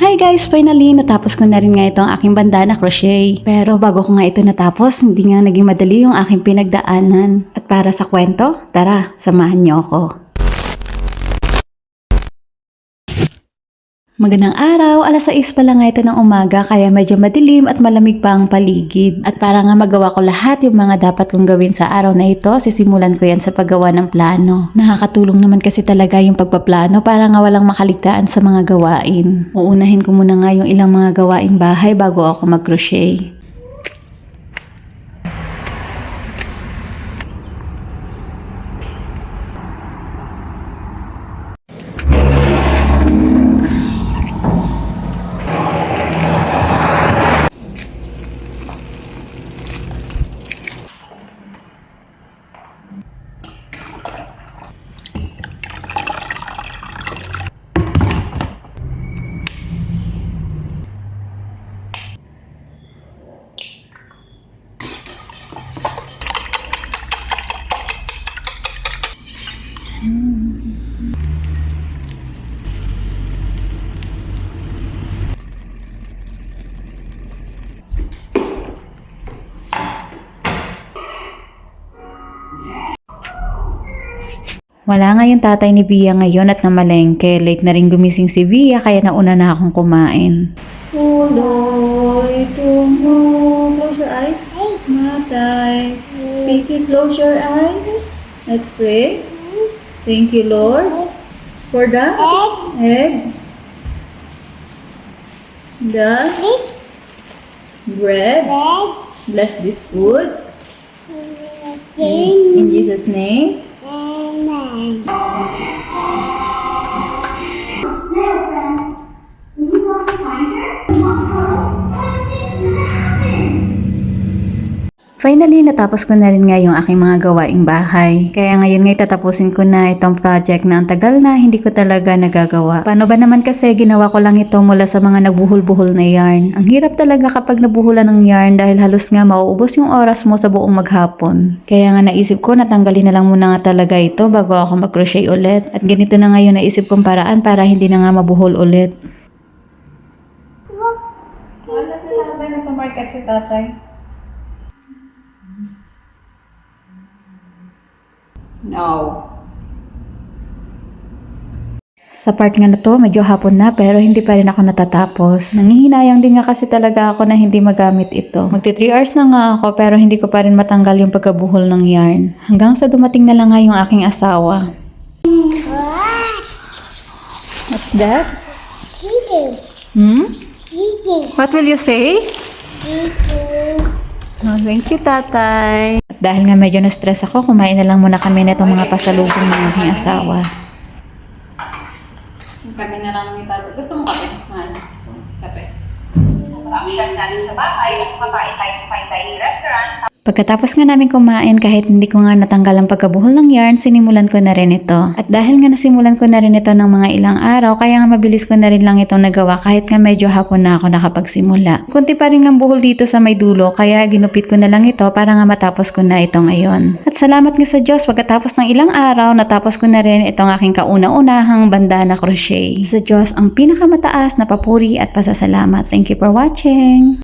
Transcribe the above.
Hi guys! Finally, natapos ko na rin nga itong aking bandana crochet. Pero bago ko nga ito natapos, hindi nga naging madali yung aking pinagdaanan. At para sa kwento, tara, samahan niyo ako. Magandang araw, alas 6 pa lang ito ng umaga kaya medyo madilim at malamig pa ang paligid. At para nga magawa ko lahat yung mga dapat kong gawin sa araw na ito, sisimulan ko yan sa paggawa ng plano. Nakakatulong naman kasi talaga yung pagpaplano para nga walang makaligtaan sa mga gawain. Uunahin ko muna nga yung ilang mga gawaing bahay bago ako mag-crochet. Wala nga yung tatay ni Bia ngayon at namalengke. Late na rin gumising si Bia kaya nauna na akong kumain. Uloy, tungo. Matay. Pinky, close your eyes. Let's pray. Thank you, Lord. For the egg. The bread. Bless this food. In Jesus' name. Finally, natapos ko na rin nga yung aking mga gawaing bahay. Kaya ngayon nga tatapusin ko na itong project na ang tagal na hindi ko talaga nagagawa. Paano ba naman kasi ginawa ko lang ito mula sa mga nagbuhol-buhol na yarn. Ang hirap talaga kapag nabuhulan ng yarn dahil halos nga mauubos yung oras mo sa buong maghapon. Kaya nga naisip ko natanggalin na lang muna nga talaga ito bago ako mag-crochet ulit. At ganito na ngayon naisip kong paraan para hindi na nga mabuhol ulit. Wala si tatay, nasa market si tatay. No. Sa part nga na to, medyo hapon na pero hindi pa rin ako natatapos. Nangihinayang din nga kasi talaga ako na hindi magamit ito. Magti 3 hours na nga ako pero hindi ko pa rin matanggal yung pagkabuhol ng yarn. Hanggang sa dumating na lang nga yung aking asawa. What's that? Cheetahs. Hmm? Cheetahs. What will you say? Oh, thank you, tatay. Dahil nga medyo na-stress ako, kumain na lang muna kami na itong mga pasalubong ng aking asawa. Kami na lang ni tatay. Gusto mo kape? Mahal. Kape. Option natin sa bahay, makain tayo sa fine dining restaurant, Pagkatapos nga namin kumain, kahit hindi ko nga natanggal ang pagkabuhol ng yarn, sinimulan ko na rin ito. At dahil nga nasimulan ko na rin ito ng mga ilang araw, kaya nga mabilis ko na rin lang itong nagawa kahit nga medyo hapon na ako nakapagsimula. Kunti pa rin ng buhol dito sa may dulo, kaya ginupit ko na lang ito para nga matapos ko na ito ngayon. At salamat nga sa Diyos, pagkatapos ng ilang araw, natapos ko na rin itong aking kauna-unahang bandana crochet. Sa Diyos ang pinakamataas na papuri at pasasalamat. Thank you for watching!